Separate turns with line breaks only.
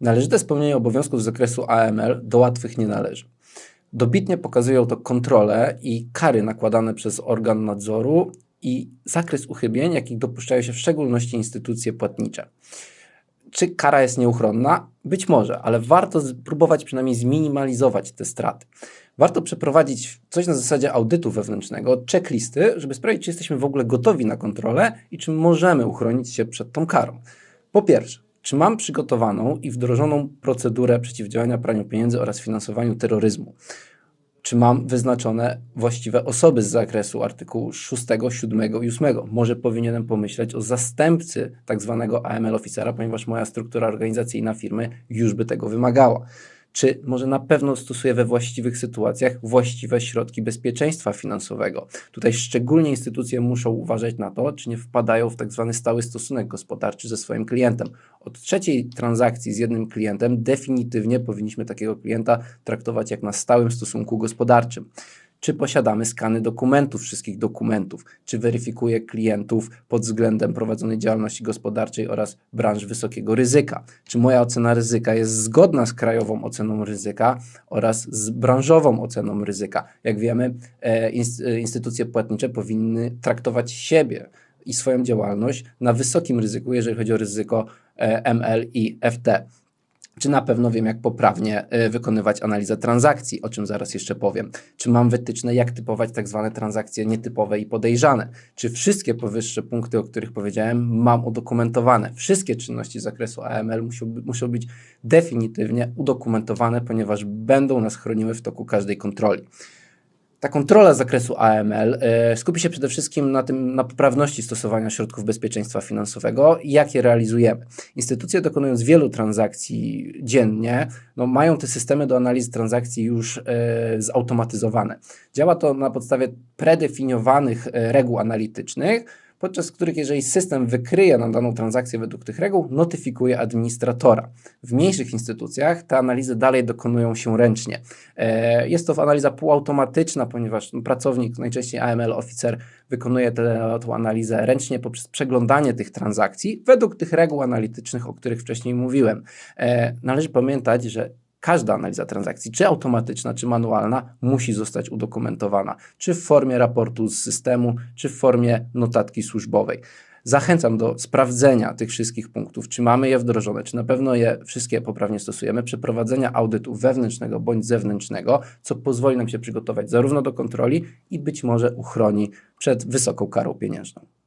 Należyte spełnienie obowiązków z zakresu AML do łatwych nie należy. Dobitnie pokazują to kontrole i kary nakładane przez organ nadzoru i zakres uchybień, jakich dopuszczają się w szczególności instytucje płatnicze. Czy kara jest nieuchronna? Być może, ale warto spróbować przynajmniej zminimalizować te straty. Warto przeprowadzić coś na zasadzie audytu wewnętrznego, checklisty, żeby sprawdzić, czy jesteśmy w ogóle gotowi na kontrolę i czy możemy uchronić się przed tą karą. Po pierwsze, czy mam przygotowaną i wdrożoną procedurę przeciwdziałania praniu pieniędzy oraz finansowaniu terroryzmu? Czy mam wyznaczone właściwe osoby z zakresu artykułu 6, 7 i 8? Może powinienem pomyśleć o zastępcy tak zwanego AML oficera, ponieważ moja struktura organizacyjna firmy już by tego wymagała czy może na pewno stosuje we właściwych sytuacjach właściwe środki bezpieczeństwa finansowego. Tutaj szczególnie instytucje muszą uważać na to, czy nie wpadają w tak zwany stały stosunek gospodarczy ze swoim klientem. Od trzeciej transakcji z jednym klientem definitywnie powinniśmy takiego klienta traktować jak na stałym stosunku gospodarczym czy posiadamy skany dokumentów, wszystkich dokumentów, czy weryfikuje klientów pod względem prowadzonej działalności gospodarczej oraz branż wysokiego ryzyka, czy moja ocena ryzyka jest zgodna z krajową oceną ryzyka oraz z branżową oceną ryzyka. Jak wiemy, e, e, instytucje płatnicze powinny traktować siebie i swoją działalność na wysokim ryzyku, jeżeli chodzi o ryzyko e, ML i FT czy na pewno wiem, jak poprawnie y, wykonywać analizę transakcji, o czym zaraz jeszcze powiem. Czy mam wytyczne, jak typować tak zwane transakcje nietypowe i podejrzane. Czy wszystkie powyższe punkty, o których powiedziałem, mam udokumentowane. Wszystkie czynności z zakresu AML muszą, muszą być definitywnie udokumentowane, ponieważ będą nas chroniły w toku każdej kontroli ta kontrola zakresu AML e, skupi się przede wszystkim na tym, na poprawności stosowania środków bezpieczeństwa finansowego i jak je realizujemy. Instytucje dokonując wielu transakcji dziennie, no, mają te systemy do analizy transakcji już e, zautomatyzowane. Działa to na podstawie predefiniowanych e, reguł analitycznych, podczas których jeżeli system wykryje nam daną transakcję według tych reguł, notyfikuje administratora. W mniejszych instytucjach te analizy dalej dokonują się ręcznie. E, jest to analiza półautomatyczna, ponieważ pracownik, najczęściej AML oficer, wykonuje tę analizę ręcznie poprzez przeglądanie tych transakcji według tych reguł analitycznych, o których wcześniej mówiłem. E, należy pamiętać, że każda analiza transakcji, czy automatyczna, czy manualna, musi zostać udokumentowana, czy w formie raportu z systemu, czy w formie notatki służbowej. Zachęcam do sprawdzenia tych wszystkich punktów, czy mamy je wdrożone, czy na pewno je wszystkie poprawnie stosujemy, przeprowadzenia audytu wewnętrznego bądź zewnętrznego, co pozwoli nam się przygotować zarówno do kontroli i być może uchroni przed wysoką karą pieniężną.